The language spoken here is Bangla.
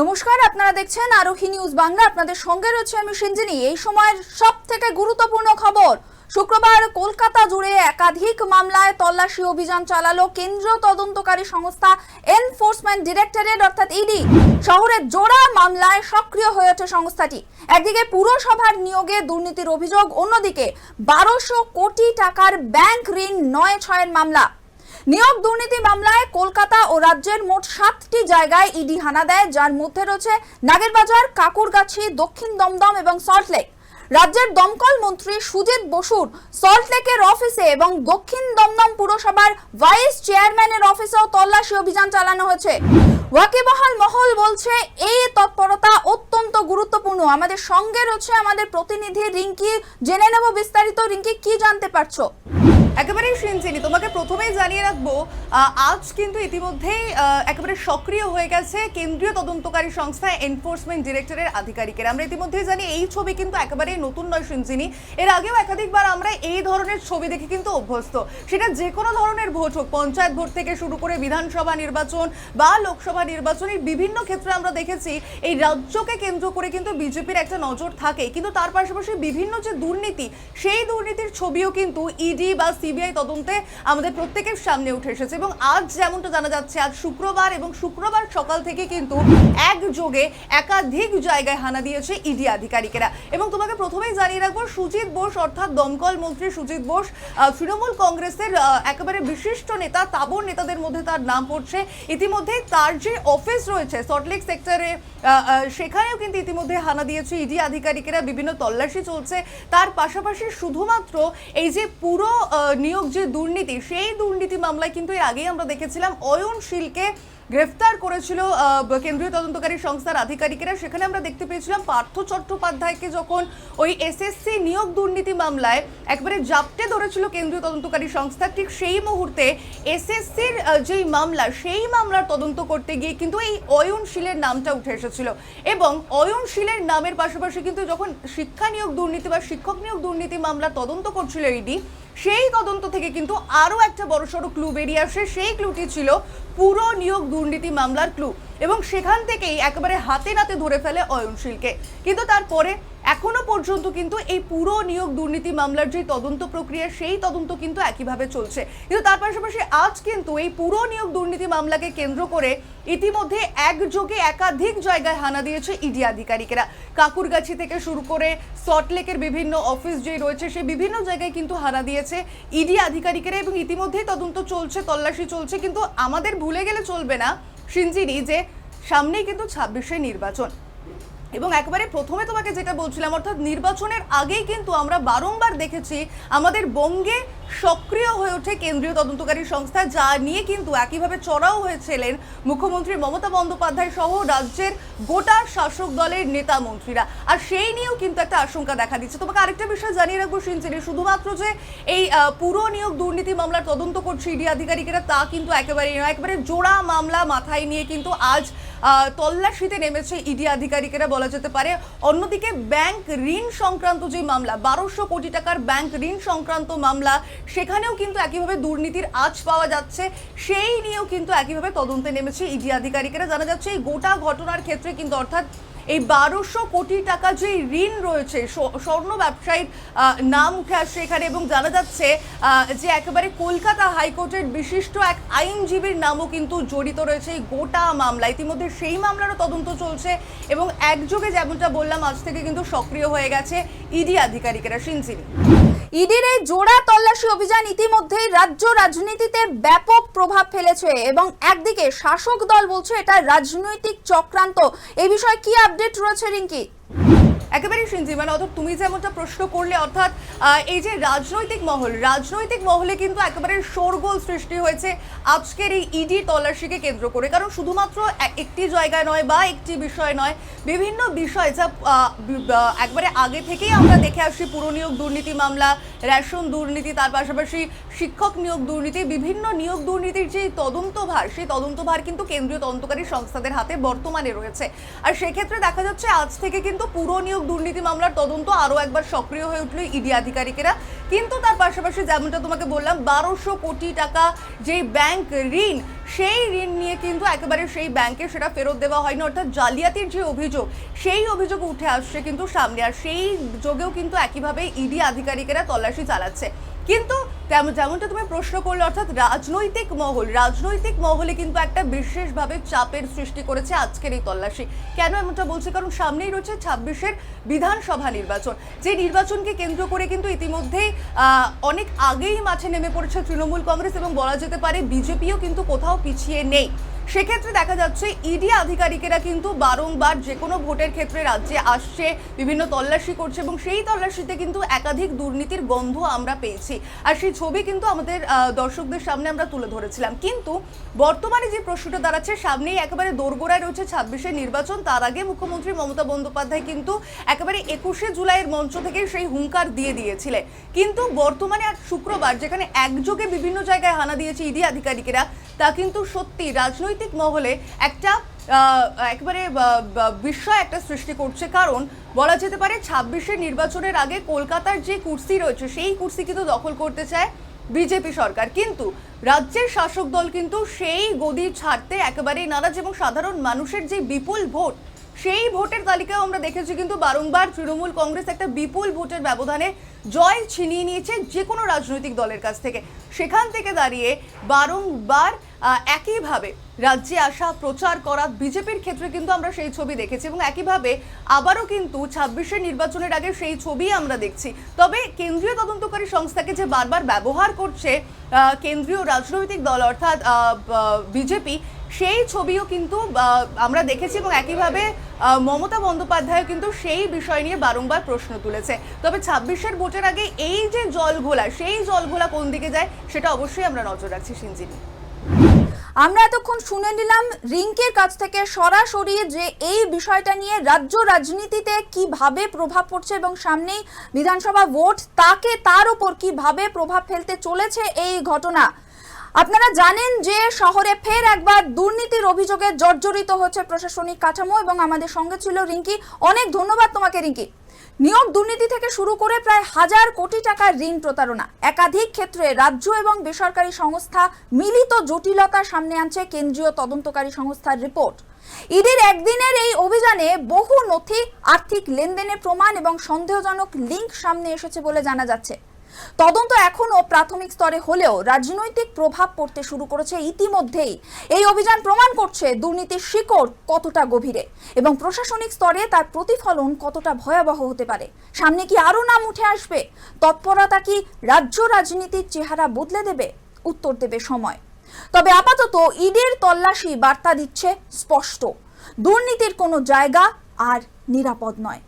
নমস্কার, আপনারা দেখছেন আরোহী নিউজ বাংলা। আপনাদের সঙ্গে রয়েছে আমি সঞ্জিনী। এই সময়ের সব থেকে গুরুত্বপূর্ণ খবর, শুক্রবার কলকাতা জুড়ে একাধিক মামলায় তল্লাশি অভিযান চালালো কেন্দ্রীয় তদন্তকারী সংস্থা এনফোর্সমেন্ট ডিরেক্টরেট, অর্থাৎ ইডি শহরের জোড়া মামলায় সক্রিয় হয়ে ওঠে সংস্থাটি। একদিকে পুরসভার নিয়োগে দুর্নীতির অভিযোগ, অন্যদিকে বারোশো কোটি টাকার ব্যাংক ঋণ নয় ছয়ের মামলা। নিয়োগ দুর্নীতি মামলায় কলকাতা ও রাজ্যের মোট সাতটি জায়গায় ইডি হানা দেয়, যার মধ্যে রয়েছে নাগেরবাজার, কাকুরগাছি, দক্ষিণ দমদম এবং সল্টলেক। রাজ্যের দমকল মন্ত্রী সুজিত বসুর সল্টলেকের অফিসে এবং দক্ষিণ দমদম পুরসভার ভাইস চেয়ারম্যানের অফিসেও তল্লাশি অভিযান চালানো হয়েছে। ওয়াকিবহাল মহল বলছে, এই তৎপরতা অত্যন্ত গুরুত্বপূর্ণ। আমাদের সঙ্গে রয়েছে আমাদের প্রতিনিধি রিঙ্কি। জেনে নেব বিস্তারিত। রিঙ্কি, কি জানতে পারছ? একেবারেই শুনছিনি তোমাকে প্রথমেই জানিয়ে রাখব আজ কিন্তু ইতিমধ্যেই একেবারে সক্রিয় হয়ে গেছে কেন্দ্রীয় তদন্তকারী সংস্থা এনফোর্সমেন্ট ডিরেক্টরের আধিকারিকের। আমরা ইতিমধ্যেই জানি, এই ছবি কিন্তু একেবারেই নতুন নয় শুনছিনি এর আগেও একাধিকবার আমরা এই ধরনের ছবি দেখে কিন্তু অভ্যস্ত। সেটা যে কোনো ধরনের ভোট হোক, পঞ্চায়েত ভোট থেকে শুরু করে বিধানসভা নির্বাচন বা লোকসভা নির্বাচন, এই বিভিন্ন ক্ষেত্রে আমরা দেখেছি এই রাজ্যকে কেন্দ্র করে কিন্তু বিজেপির একটা নজর থাকে। কিন্তু তার পাশাপাশি বিভিন্ন যে দুর্নীতি, সেই দুর্নীতির ছবিও কিন্তু ইডি বা সিবিআই তদন্তে আমাদের প্রত্যেকের সামনে উঠে এসেছে। এবং আজ যেমনটা জানা যাচ্ছে, আজ শুক্রবার এবং শুক্রবার সকাল থেকে কিন্তু একযোগে একাধিক জায়গায় হানা দিয়েছে ইডি আধিকারিকেরা। এবং তোমাকে প্রথমেই জানিয়ে রাখব, সুজিত বোস অর্থাৎ দমকল মন্ত্রী সুজিত বোস তৃণমূল কংগ্রেসের একেবারে বিশিষ্ট নেতা, তাবর নেতাদের মধ্যে তার নাম পড়ছে। ইতিমধ্যে তার যে অফিস রয়েছে সল্টলেক সেক্টরে সেখানেও কিন্তু ইতিমধ্যে হানা দিয়েছে ইডি আধিকারিকেরা, বিভিন্ন তল্লাশি চলছে। তার পাশাপাশি শুধুমাত্র এই যে পুরো নিয়োগ যে দুর্নীতি, সেই দুর্নীতি মামলায় কিন্তু এর আগেই আমরা দেখেছিলাম অয়নশীলকে গ্রেফতার করেছিল কেন্দ্রীয় তদন্তকারী সংস্থার আধিকারিকেরা। সেখানে আমরা দেখতে পেয়েছিলাম পার্থ চট্টোপাধ্যায়কে যখন ওই এসএসসি নিয়োগ দুর্নীতি মামলায় একবারে জাপটে ধরেছিল কেন্দ্রীয় তদন্তকারী সংস্থা, ঠিক সেই মুহূর্তে এসএসসির যেই মামলা, সেই মামলার তদন্ত করতে গিয়ে কিন্তু এই অয়ন অয়নশীলের নামটা উঠে এসেছিল। এবং অয়ন অয়নশীলের নামের পাশাপাশি কিন্তু যখন শিক্ষা নিয়োগ দুর্নীতি বা শিক্ষক নিয়োগ দুর্নীতি মামলা তদন্ত করছিল ইডি সেই তদন্ত থেকে কিন্তু আরও একটা বড়সড় ক্লু বেরিয়ে আসে। সেই ক্লুটি ছিল পুরো নিয়োগ দুর্নীতি মামলার ক্লু এবং সেখান থেকেই একেবারে হাতে নাতে ধরে ফেলে অয়নশীলকে। কিন্তু তারপরে এখনও পর্যন্ত কিন্তু এই পুরো নিয়োগ দুর্নীতি মামলার যে তদন্ত প্রক্রিয়া, সেই তদন্ত কিন্তু একইভাবে চলছে। কিন্তু তার পাশাপাশি আজ কিন্তু এই পুরো নিয়োগ দুর্নীতি মামলাকে কেন্দ্র করে ইতিমধ্যে একযোগে একাধিক জায়গায় হানা দিয়েছে ইডি আধিকারিকেরা। কাকুরগাছি থেকে শুরু করে সল্টলেকের বিভিন্ন অফিস যে রয়েছে সেই বিভিন্ন জায়গায় কিন্তু হানা দিয়েছে ইডি আধিকারিকেরা এবং ইতিমধ্যেই তদন্ত চলছে, তল্লাশি চলছে। কিন্তু আমাদের ভুলে গেলে চলবে না সিনজিনি যে সামনেই কিন্তু ছাব্বিশে নির্বাচন। এবং একবারে প্রথমে তোমাকে যেটা বলছিলাম, অর্থাৎ নির্বাচনের আগেই কিন্তু আমরা বারংবার দেখেছি আমাদের বঙ্গে সক্রিয় হয়ে ওঠে কেন্দ্রীয় তদন্তকারী সংস্থা, যা নিয়ে কিন্তু একইভাবে চড়াও হয়েছিলেন মুখ্যমন্ত্রী মমতা বন্দ্যোপাধ্যায় সহ রাজ্যের গোটা শাসক দলের নেতা মন্ত্রীরা। আর সেই নিয়েও কিন্তু একটা আশঙ্কা দেখা দিচ্ছে। তোমাকে আরেকটা বিষয় জানিয়ে রাখব সিনচিনি শুধুমাত্র যে এই পুরো নিয়োগ দুর্নীতি মামলার তদন্ত করছে ইডি আধিকারিকেরা, তা কিন্তু একেবারেই নয়। একেবারে জোড়া মামলা মাথায় নিয়ে কিন্তু আজ তল্লাশিতে নেমেছে ইডি আধিকারিকেরা, বলা যেতে পারে। অন্যদিকে ব্যাংক ঋণ সংক্রান্ত যে মামলা, বারোশো কোটি টাকার ব্যাংক ঋণ সংক্রান্ত মামলা সেখানেও কিন্তু একইভাবে দুর্নীতির আজ পাওয়া যাচ্ছে। সেই নিয়েও কিন্তু একইভাবে তদন্তে নেমেছে ইডি আধিকারিকেরা। জানা যাচ্ছে, এই গোটা ঘটনার ক্ষেত্রে কিন্তু অর্থাৎ এই বারোশো কোটি টাকা যে ঋণ রয়েছে স্বর্ণ ব্যবসায়ীর নাম উঠে আসছে এখানে এবং জানা যাচ্ছে যে একেবারে কলকাতা হাইকোর্টের বিশিষ্ট এক আইনজীবীর নামও কিন্তু জড়িত রয়েছে এই গোটা মামলা ইতিমধ্যে সেই মামলারও তদন্ত চলছে এবং একযোগে যেমনটা বললাম, আজ থেকে কিন্তু সক্রিয় হয়ে গেছে ইডি আধিকারিকেরা। সিনসিনি ইডির এই জোড়া তল্লাশি অভিযান ইতিমধ্যেই রাজ্য রাজনীতিতে ব্যাপক প্রভাব ফেলেছে এবং একদিকে শাসক দল বলছে এটা রাজনৈতিক চক্রান্ত। এই বিষয়ে কি আপডেট রয়েছে রিঙ্কি। একেবারেই সিনজি মানে অর্থাৎ তুমি যেমনটা প্রশ্ন করলে, অর্থাৎ এই যে রাজনৈতিক মহল, রাজনৈতিক মহলে কিন্তু একেবারে শোরগোল সৃষ্টি হয়েছে আজকের এই ইডি তল্লাশিকে কেন্দ্র করে। কারণ শুধুমাত্র একটি জায়গায় নয় বা একটি বিষয় নয়, বিভিন্ন বিষয় যা একবারে আগে থেকেই আমরা দেখে আসছি। পুরনিয়োগ দুর্নীতি মামলা, রেশন দুর্নীতি, তার পাশাপাশি শিক্ষক নিয়োগ দুর্নীতি, বিভিন্ন নিয়োগ দুর্নীতির যে তদন্তভার সেই তদন্তভার কিন্তু কেন্দ্রীয় তদন্তকারী সংস্থাদের হাতে বর্তমানে রয়েছে। আর সেক্ষেত্রে দেখা যাচ্ছে, আজ থেকে কিন্তু পুরো দুর্নীতি মামলার তদন্ত আরও একবার সক্রিয় হয়ে উঠল ইডি আধিকারিকেরা। কিন্তু তার পাশাপাশি যেমনটা তোমাকে বললাম, বারোশো কোটি টাকা যেই ব্যাংক ঋণ, সেই ঋণ নিয়ে কিন্তু একেবারে সেই ব্যাংকে সেটা ফেরত দেওয়া হয়নি। অর্থাৎ জালিয়াতির যে অভিযোগ, সেই অভিযোগ উঠে আসছে কিন্তু সামনে। আর সেই যোগেও কিন্তু একইভাবে ইডি আধিকারিকেরা তল্লাশি চালাচ্ছে। কিন্তু তেমন যেমনটা তুমি প্রশ্ন করলে, অর্থাৎ রাজনৈতিক মহল, রাজনৈতিক মহলে কিন্তু একটা বিশেষভাবে চাপের সৃষ্টি করেছে আজকের এই তল্লাশি। কেন এমনটা বলছি? কারণ সামনেই রয়েছে ছাব্বিশের বিধানসভা নির্বাচন। যে নির্বাচনকে কেন্দ্র করে কিন্তু ইতিমধ্যেই অনেক আগেই মাঠে নেমে পড়েছে তৃণমূল কংগ্রেস এবং বলা যেতে পারে বিজেপিও কিন্তু কোথাও পিছিয়ে নেই। সেক্ষেত্রে দেখা যাচ্ছে ইডি আধিকারিকেরা কিন্তু বারংবার যে কোনো ভোটের ক্ষেত্রে রাজ্যে আসছে, বিভিন্ন তল্লাশি করছে এবং সেই তল্লাশিতে কিন্তু একাধিক দুর্নীতির গন্ধ আমরা পেয়েছি। আর সেই ছবি কিন্তু আমাদের দর্শকদের সামনে আমরা তুলে ধরেছিলাম। কিন্তু বর্তমানে যে প্রশ্নটা দাঁড়াচ্ছে, সামনেই একেবারে দোরগোড়ায় রয়েছে ছাব্বিশের নির্বাচন। তার আগে মুখ্যমন্ত্রী মমতা বন্দ্যোপাধ্যায় কিন্তু একেবারে একুশে জুলাইয়ের মঞ্চ থেকে সেই হুঙ্কার দিয়ে দিয়েছিলেন। কিন্তু বর্তমানে আর শুক্রবার, যেখানে একযোগে বিভিন্ন জায়গায় হানা দিয়েছে ইডি আধিকারিকেরা তা কিন্তু সত্যি রাজনৈতিক মহলে একটা একবারে বিস্ময় একটা সৃষ্টি করছে। কারণ বলা যেতে পারে ছাব্বিশের নির্বাচনের আগে কলকাতার যে কুর্সি রয়েছে, সেই কুর্সি কিন্তু দখল করতে চায় বিজেপি সরকার। কিন্তু রাজ্যের শাসক দল কিন্তু সেই গদি ছাড়তে একেবারেই নারাজ এবং সাধারণ মানুষের যে বিপুল ভোট সেই ভোটের তালিকাও আমরা দেখেছি কিন্তু বারংবার তৃণমূল কংগ্রেস একটা বিপুল ভোটের ব্যবধানে জয় ছিনিয়ে নিয়েছে যে কোনো রাজনৈতিক দলের কাছ থেকে। সেখান থেকে দাঁড়িয়ে বারংবার একইভাবে রাজ্যে আসা, প্রচার করা, বিজেপির ক্ষেত্রে কিন্তু আমরা সেই ছবি দেখেছি এবং একইভাবে আবারও কিন্তু ছাব্বিশের নির্বাচনের আগে সেই ছবি আমরা দেখছি। তবে কেন্দ্রীয় তদন্তকারী সংস্থাকে যে বারবার ব্যবহার করছে কেন্দ্রীয় রাজনৈতিক দল অর্থাৎ বিজেপি সেই ছবিও কিন্তু আমরা দেখেছি এবং একইভাবে মমতা বন্দ্যোপাধ্যায় কিন্তু সেই বিষয় নিয়ে বারংবার প্রশ্ন তুলেছে। তবে ছাব্বিশের ভোটের আগে এই যে জলঘোলা, সেই জলঘোলা কোন দিকে যায় সেটা অবশ্যই আমরা নজর রাখছি সিনজিনি। আমরা এতক্ষণ শুনে নিলাম রিঙ্কের কাছ থেকে সরাসরি যে এই বিষয়টা নিয়ে রাজ্য রাজনীতিতে কীভাবে প্রভাব পড়ছে এবং সামনেই বিধানসভা ভোট, তাকে তার উপর কীভাবে প্রভাব ফেলতে চলেছে এই ঘটনা আপনারা জানেন যে শহরে ফের একবার দুর্নীতির অভিযোগে জর্জরিত হচ্ছে প্রশাসনিক কাঠামো এবং আমাদের সঙ্গে ছিল রিঙ্কি। অনেক ধন্যবাদ তোমাকে, রিঙ্কি। নিয়োগ দুর্নীতি থেকে শুরু করে প্রায় হাজার কোটি টাকার ঋণ প্রতারণা। একাধিক ক্ষেত্রে রাজ্য এবং বেসরকারি সংস্থা মিলিত জটিলতা সামনে আনছে কেন্দ্রীয় তদন্তকারী সংস্থার রিপোর্ট। ইডির একদিনের এই অভিযানে বহু নথি, আর্থিক লেনদেনের প্রমাণ এবং সন্দেহজনক লিঙ্ক সামনে এসেছে বলে জানা যাচ্ছে। তদন্ত এখনও প্রাথমিক স্তরে হলেও রাজনৈতিক প্রভাব পড়তে শুরু করেছে ইতিমধ্যেই। এই অভিযান প্রমাণ করছে দুর্নীতির শিকড় কতটা গভীরে এবং প্রশাসনিক স্তরে তার প্রতিফলন কতটা ভয়াবহ হতে পারে। সামনে কি আরও নাম উঠে আসবে? তৎপরতা কি রাজ্য রাজনীতির চেহারা বদলে দেবে? উত্তর দেবে সময়। তবে আপাতত ইডির তল্লাশি বার্তা দিচ্ছে স্পষ্ট। দুর্নীতির কোনো জায়গা আর নিরাপদ নয়।